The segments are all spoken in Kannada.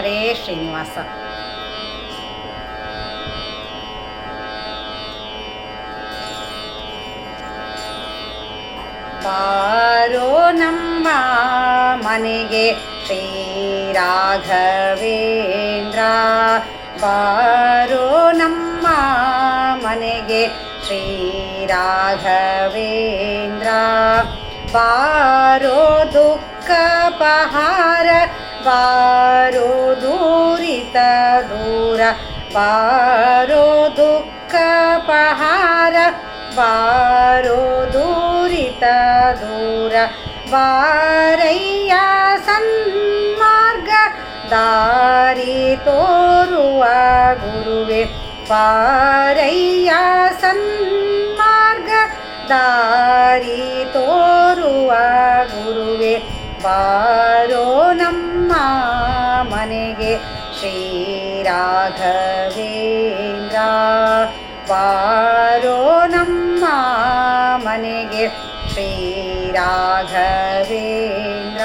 हरे श्रीनिवास। बारो श्रीनिवासम्मा मनेगे श्रीराघवेन्द्र। बारो नम्मा मनेगे श्रीराघवेन्द्र। बारो दुःखपहार ಬಾರೋ ದೂರಿತ ದೂರ ಬಾರೋ ದುಃಖ ಪಹಾರ ಬಾರೋ ದೂರಿತ ದೂರ, ಬಾರಯ್ಯ ಸನ್ಮಾರ್ಗ, ದಾರಿ ತೋರುವ ಗುರುವೆ ಪಾರಯ್ಯ ಸನ್ಮಾರ್ಗ, ದಾರಿ ತೋರುವ ಗುರುವೆ, ಬಾರೋ ನಮ್ಮ ಮನೆಗೆ ಶ್ರೀ ರಾಘವೇಂದ್ರ ಬಾರೋ ನಮ್ಮ ಮನೆಗೆ ಶ್ರೀ ರಾಘವೇಂದ್ರ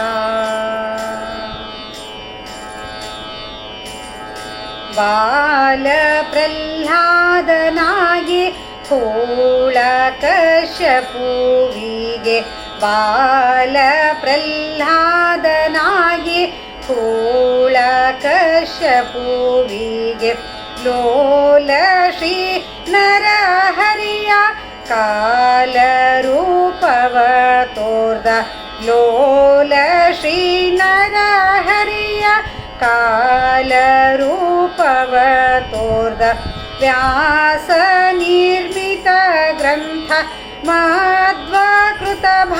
ಬಾಲ ಪ್ರಹ್ಲಾದನಾಗಿ ಕೂಳ ಕಶ್ಯಪುವಿಗೆ ಬಾಲ ಪ್ರಹ್ಲಾದನಾಗಿ ಕೂಳ शपुवि लोलशी लो कालरूपवतोर्द लोलशी श्रीनरहरिया कालरूपवतोर्द व्यासनिर्मितग्रन्थ माध्वकृतभ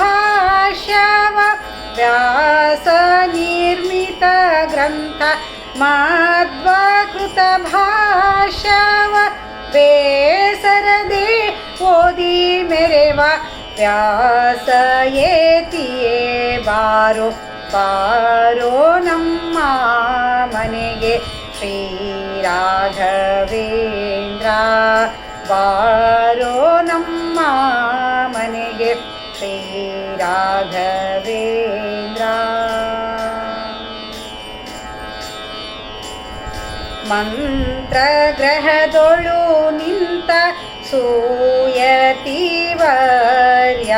ಮಧ್ವಕೃತ ಭಾಷ್ಯವ ಬೇಸರದೆ ಓದಿ ಮೆರೆವ ವ್ಯಾಸ ಏತಿಯೇ ಬಾರೋ ಬಾರೋ ನಮ್ಮ ಮನೆಗೆ ಶ್ರೀ ರಾಘವೇಂದ್ರ ಬಾರೋ ನಮ್ಮ ಮನೆಗೆ ಶ್ರೀ ಮಂತ್ರಗ್ರಹದೊಳು ನಿಂತ ಸೂಯತಿವರ್ಯ.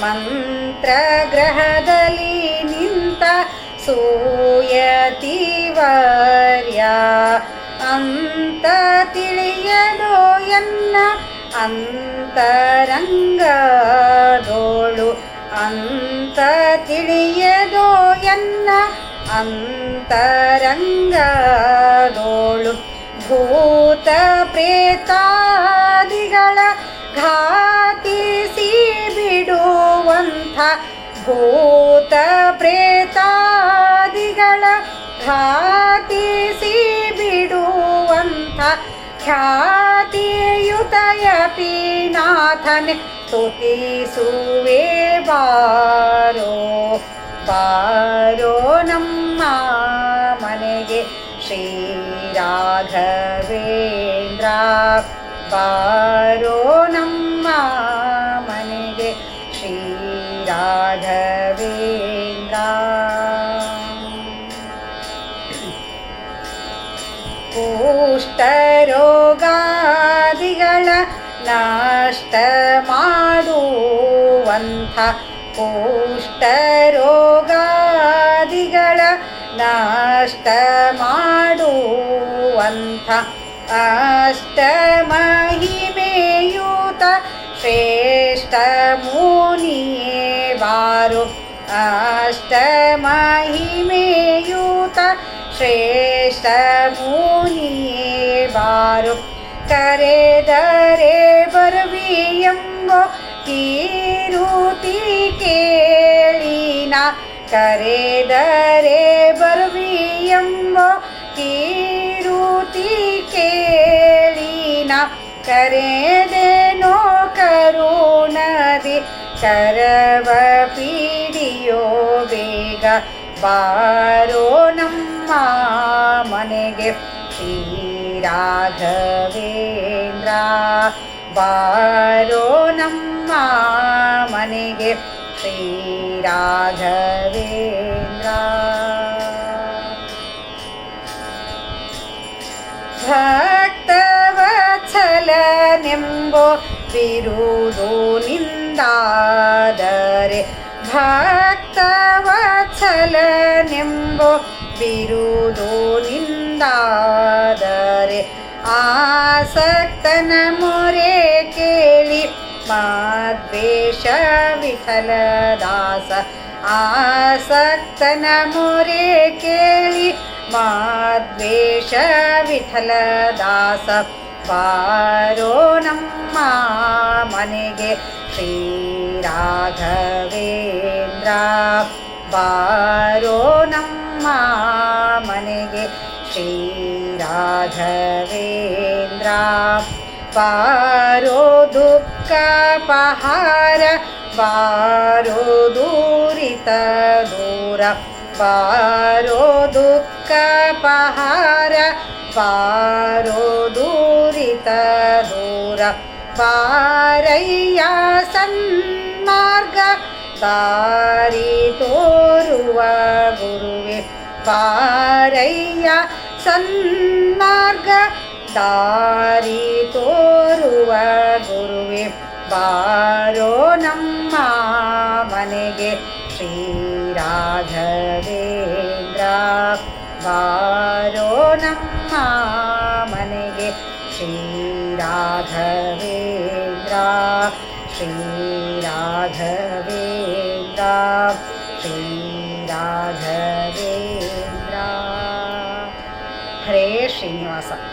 ಮಂತ್ರಗ್ರಹದಲ್ಲಿ ನಿಂತ ಸೂಯತಿವರ್ಯ. ಅಂತ ತಿಳಿಯಲು ಎನ್ನ ಅಂತರಂಗದೋಳು. ಅಂತ ತಿಳಿಯದೋ ಎನ್ನ ಅಂತರಂಗದೋಳು. ಭೂತ ಪ್ರೇತಾದಿಗಳ ಘಾತಿಸಿ ಬಿಡುವಂಥ ಖ್ಯಾತಿಯುತಯತಿನಾಥನೆ ಸ್ತುತಿಸುವೆ ಬಾರೋ ಬಾರೋ ನಮ್ಮ ಮನೆಗೆ ಶ್ರೀ ರಾಘವೇಂದ್ರ ಬಾರೋ ನಮ್ಮ ಕುಷ್ಠರೋಗಾದಿಗಳ ನಾಷ್ಟ ಮಾಡುವಂಥ ಕುಷ್ಠರೋಗಾದಿಗಳ ನಾಷ್ಟ ಮಾಡುವಂಥ ಅಷ್ಟಮಹಿಮೆಯೂತ ಶ್ರೇಷ್ಠ ಮುನಿಯೇ ಬಾರು ಅಷ್ಟಮಹಿಮೆಯೂತ ಶ್ರೇಷ್ಠ ಮುನಿಯೇ ಬಾರು ಕರೆದರೆ ಬರುವಿ ಎಂಬೋ ಕೀರುತಿ ಕೇಳಿನ ಕರೆದರೆ ಬರುವಿ ಎಂಬೋ ಕೀರುತಿ ಕೇಳಿನ ಕರೆದೇನೋ ಕರುಣದಿ ಕರವ ಪೀಡಿಯೋ ಬೇಗ ಬಾರೋ ನಮ್ಮ ಮನೆಗೆ. ಶ್ರೀ ರಾಘವೇಂದ್ರ ಬಾರೋ ನಮ್ಮ ಮನೆಗೆ ಶ್ರೀ ರಾಘವೇಂದ್ರ ಭಕ್ತವತ್ಸಲನೆಂಬೋ ಬಿರುದು ನಿಂದಾದರೆ ಭಕ್ತವತ್ಸಲನೆಂಬೋ ಬಿರುದು ನಿಂದ ನಿಂದಾದರೆ ಆಸಕ್ತನ ಮೊರೆ ಕೇಳಿ ಮಾದ್ವೇಷ ವಿಠಲದಾಸ ಆಸಕ್ತನ ಮೊರೆ ಕೇಳಿ ಮಾದ್ವೇಷ ವಿಠಲದಾಸ ಬಾರೋ ನಮ್ಮ ಮನೆಗೆ ಶ್ರೀ ರಾಘವೇಂದ್ರ ಬಾರೋ ನಮ್ಮ श्रीराधवेन्द्रा पारो दुःखपहार पारो दूरितदूर पारो दुःखपहार पारो दूरितदूर पारय्या पारैया सन्मार्ग पारितो गुरुवे। ಪಾರಯ್ಯ ಸನ್ಮಾರ್ಗ ದಾರಿ ತೋರುವ ಗುರುವೆ, ಬಾರೋ ನಮ್ಮ ಮನೆಗೆ ಶ್ರೀ ರಾಘವೇಂದ್ರ ಬಾರೋ ನಮ್ಮ ಮನೆಗೆ ಶ್ರೀ ರಾಘವೇಂದ್ರ श्रीनिवासः